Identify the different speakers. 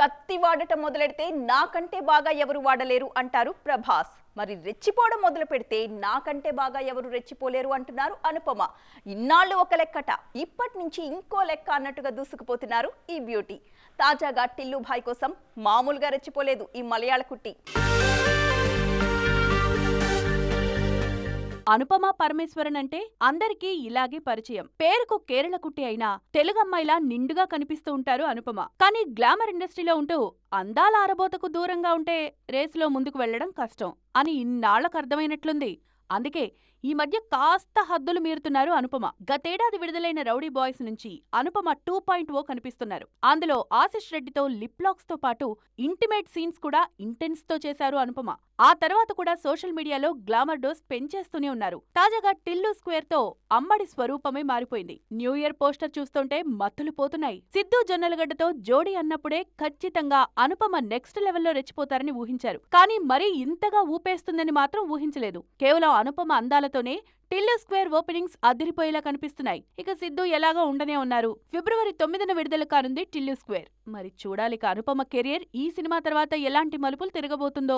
Speaker 1: కత్తి వాడటం మొదలెడితే నాకంటే బాగా ఎవరు వాడలేరు అంటారు ప్రభాస్. మరి రెచ్చిపోవడం మొదలు పెడితే నాకంటే బాగా ఎవరు రెచ్చిపోలేరు అంటున్నారు అనుపమ. ఇన్నాళ్ళు ఒక లెక్కట ఇప్పటి నుంచి ఇంకో లెక్క అన్నట్టుగా దూసుకుపోతున్నారు ఈ బ్యూటీ. తాజాగా టిల్లు భాయ్ కోసం మామూలుగా రెచ్చిపోలేదు ఈ మలయాళ కుట్టి.
Speaker 2: అనుపమ పరమేశ్వరన్ అంటే అందరికీ ఇలాగే పరిచయం. పేరుకు కేరళ కుట్టి అయినా తెలుగమ్మాయిలా నిండుగా కనిపిస్తూ ఉంటారు అనుపమ. కానీ గ్లామర్ ఇండస్ట్రీలో ఉంటూ అందాల ఆరబోతకు దూరంగా ఉంటే రేసులో ముందుకు వెళ్ళడం కష్టం అని ఇన్నాళ్ళకు అర్థమైనట్లుంది. అందుకే ఈ మధ్య కాస్త హద్దులు మీరుతున్నారు అనుపమ. గతేడాది విడుదలైన రౌడీ బాయ్స్ నుంచి అనుపమ టూ పాయింట్ ఓ కనిపిస్తున్నారు. అందులో ఆశిష్ రెడ్డితో లిప్ లాక్స్తో పాటు ఇంటిమేట్ సీన్స్ కూడా ఇంటెన్స్తో చేశారు అనుపమ. ఆ తర్వాత కూడా సోషల్ మీడియాలో గ్లామర్ డోస్ పెంచేస్తూనే ఉన్నారు. తాజాగా టిల్లు స్క్వేర్తో అమ్మడి స్వరూపమే మారిపోయింది. న్యూ ఇయర్ పోస్టర్ చూస్తుంటే మత్తులు పోతున్నాయి. సిద్ధు జొన్నలగడ్డతో జోడీ అన్నప్పుడే ఖచ్చితంగా అనుపమ నెక్స్ట్ లెవెల్లో రెచ్చిపోతారని ఊహించారు. కానీ మరీ ఇంతగా ఊపేస్తుందని మాత్రం ఊహించలేదు. కేవలం అనుపమ అందాలతోనే టిల్లు స్క్వేర్ ఓపెనింగ్స్ అదిరిపోయేలా కనిపిస్తున్నాయి. ఇక సిద్ధు ఎలాగో ఉండనే ఉన్నారు. ఫిబ్రవరి తొమ్మిదిన విడుదల కానుంది టిల్లు స్క్వేర్. మరి చూడాలిక అనుపమ కెరియర్ ఈ సినిమా తర్వాత ఎలాంటి మలుపులు తిరగబోతుందో